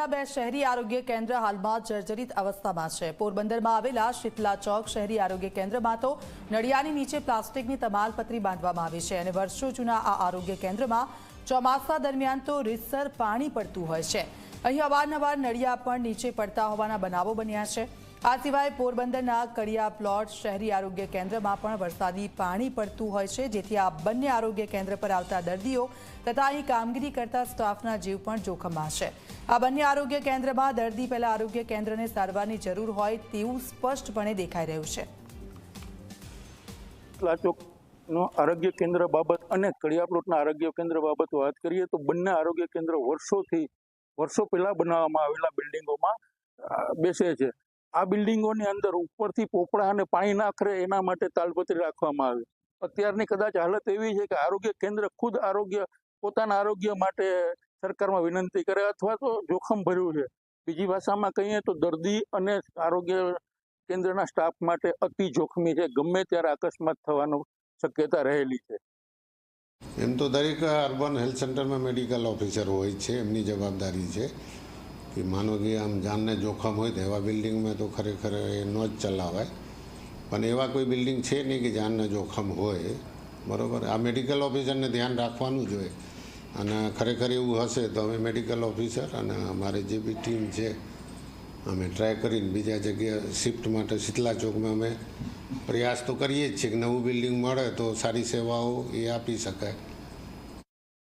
પોરબંદરના બે શહેરી આરોગ્ય કેન્દ્ર હાલમાં જર્જરિત અવસ્થામાં છે. પોરબંદરમાં આવેલા શીતલા ચોક શહેરી આરોગ્ય કેન્દ્રમાં તો નળિયાની નીચે પ્લાસ્ટિકની તમાલપત્રી બાંધવામાં આવી છે અને વર્ષો જૂના આ આરોગ્ય કેન્દ્રમાં ચોમાસા દરમિયાન તો રીતસર પાણી પડતું હોય છે. અહીં અવારનવાર નળિયા પણ નીચે પડતા હોવાના બનાવો બન્યા છે. આ સિવાય પોરબંદરના કડિયા પ્લોટ શહેરી આરોગ્ય કેન્દ્રમાં પણ વરસાદી પાણી પડતું હોય છે, જેથી આ બંને આરોગ્ય કેન્દ્ર પર આવતા દર્દીઓ તથા અહીં કામગીરી કરતા સ્ટાફના જીવ પણ જોખમમાં છે. આ બંને આરોગ્ય કેન્દ્રમાં દર્દી પહેલા આરોગ્ય કેન્દ્રને સારવારની જરૂર હોય તેવું સ્પષ્ટપણે દેખાઈ રહ્યું છે. લાચોકનો આરોગ્ય કેન્દ્ર બાબત અને કડિયાપ્લોટના આરોગ્ય કેન્દ્ર બાબત વાત કરીએ તો બંને આરોગ્ય કેન્દ્ર વર્ષોથી, વર્ષો પહેલા બનાવવામાં આવેલા બિલ્ડિંગોમાં બેસે છે. આ બિલ્ડિંગોની અંદર ઉપરથી પોપડા અને પાણી ના ખરે એના માટે તાલપત્રી રાખવામાં આવે. અત્યારની કદાચ હાલત એવી છે કે આરોગ્ય કેન્દ્ર ખુદ આરોગ્ય, પોતાના આરોગ્ય માટે સરકારમાં વિનંતી કરે અથવા તો જોખમ ભર્યું છે. બીજી ભાષામાં કહીએ તો દર્દી અને આરોગ્ય કેન્દ્રના સ્ટાફ માટે અતિ જોખમી છે. ગમે ત્યારે અકસ્માત થવાનું શક્યતા રહેલી છે. એમ તો દરેક અર્બન હેલ્થ સેન્ટરમાં મેડિકલ ઓફિસર હોય છે, એમની જવાબદારી છે. કે માનો કે આમ જાનને જોખમ હોય તો એવા બિલ્ડિંગમાં તો ખરેખર એ ન જ ચલાવાય પણ એવા કોઈ બિલ્ડિંગ છે નહીં કે જાનને જોખમ હોય બરાબર આ મેડિકલ ઓફિસરને ધ્યાન રાખવાનું જોઈએ અને ખરેખર એવું હશે તો અમે મેડિકલ ઓફિસર અને અમારી જે બી ટીમ છે અમે ટ્રાય કરીને બીજા જગ્યાએ શિફ્ટ માટે શીતલા ચોકમાં અમે પ્રયાસ તો કરીએ જ છીએ કે નવું બિલ્ડિંગ મળે તો સારી સેવાઓ એ આપી શકાય.